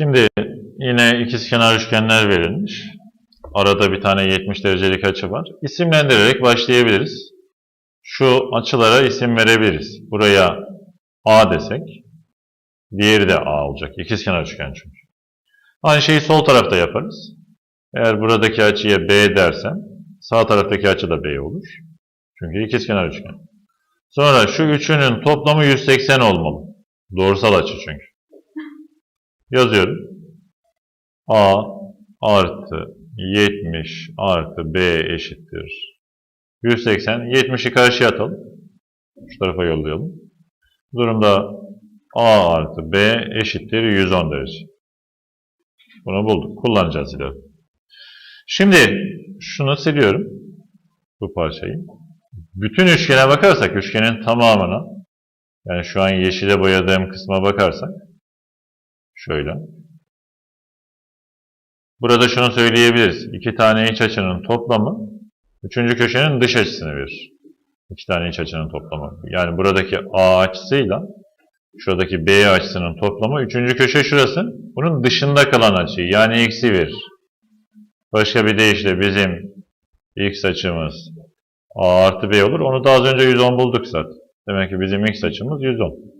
Şimdi yine ikizkenar üçgenler verilmiş. Arada bir tane 70 derecelik açı var. İsimlendirerek başlayabiliriz. Şu açılara isim verebiliriz. Buraya A desek, diğeri de A olacak. İkizkenar üçgen çünkü. Aynı şeyi sol tarafta yaparız. Eğer buradaki açıya B dersem, sağ taraftaki açı da B olur. Çünkü ikizkenar üçgen. Sonra şu üçünün toplamı 180 olmalı. Doğrusal açı çünkü. Yazıyorum. A artı 70 artı B eşittir. 180. 70'i karşıya atalım. Şu tarafa yollayalım. Bu durumda A artı B eşittir 110 derece. Bunu bulduk. Kullanacağız ileride. Şimdi şunu siliyorum. Bu parçayı. Bütün üçgene bakarsak, üçgenin tamamına, yani şu an yeşile boyadığım kısma bakarsak, şöyle. Burada şunu söyleyebiliriz. İki tane iç açının toplamı, üçüncü köşenin dış açısını verir. İki tane iç açının toplamı. Yani buradaki A açısıyla, şuradaki B açısının toplamı, üçüncü köşe şurası, bunun dışında kalan açıyı, yani eksi verir. Başka bir deyişle bizim x açımız A artı B olur. Onu da az önce 110 bulduk zaten. Demek ki bizim x açımız 110.